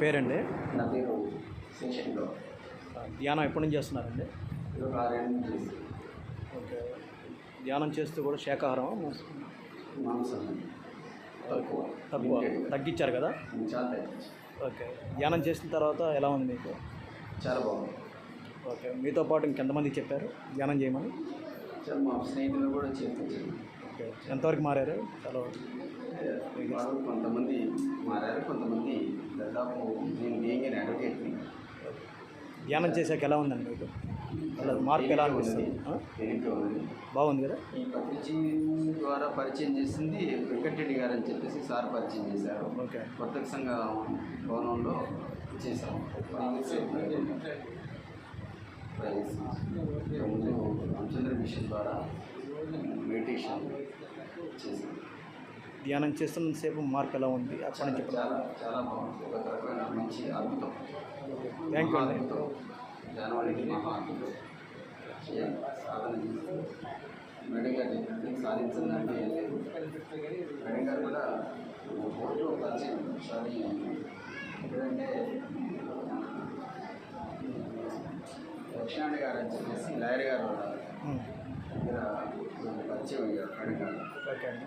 పేరండి? నా పేరు ధ్యానం ఎప్పటి నుంచి చేస్తున్నారండి. ఓకే. ధ్యానం చేస్తూ కూడా శాకాహారం మాంసం. తక్కువ. తగ్గించారు కదా? చాలా ఓకే. ధ్యానం చేసిన తర్వాత ఎలా ఉంది మీకు? చాలా బాగుంది. ఓకే. మీతో పాటు ఇంకెంతమంది చెప్పారు? ధ్యానం చేయమని? మా స్నేహితులు కూడా చేపించారు ఓకే. ఎంతవరకు మారారు? చాలా వాళ్ళు కొంతమంది మారారు కొంతమంది దాదాపు నేను బీయింగ్ అడ్వకేట్ని ధ్యానం చేశాక ఎలా ఉందండి మీకు? అలా మార్పు ఎలా అనిపిస్తుంది? బాగుంది కదా? ఈ పత్రిజీ ద్వారా పరిచయం చేసింది వెంకటరెడ్డి గారు అని చెప్పేసి సార్ పరిచయం చేశారు. ఓకే. కొత్త సంఘ భవనంలో చేశాము. రామచంద్ర మిషన్ ద్వారా మెడిటేషన్ చేశాం ధ్యానం చేస్తున్నంతసేపు మార్పు ఎలా ఉంది? అప్పటి నుంచి చాలా చాలా బాగుంది. ఒక రకమైన మంచి అద్భుతం. థ్యాంక్ యూ అండి. జనవరికి మహా అద్భుతం చేయాలి. సాధన చేస్తే మేడం గారు చెప్పినట్టు సాధించిందంటే ఏం లేదు. మేడం గారు కూడా కోర్టులో పరిచయం ఒకసారి ఎప్పుడంటే దక్షిణాండ గారు అని చెప్పేసి లాయర్ గారు ఉన్నారు. ఉమ్. దగ్గర పరిచయం అయ్యారు మేడం గారు ఓకే అండి.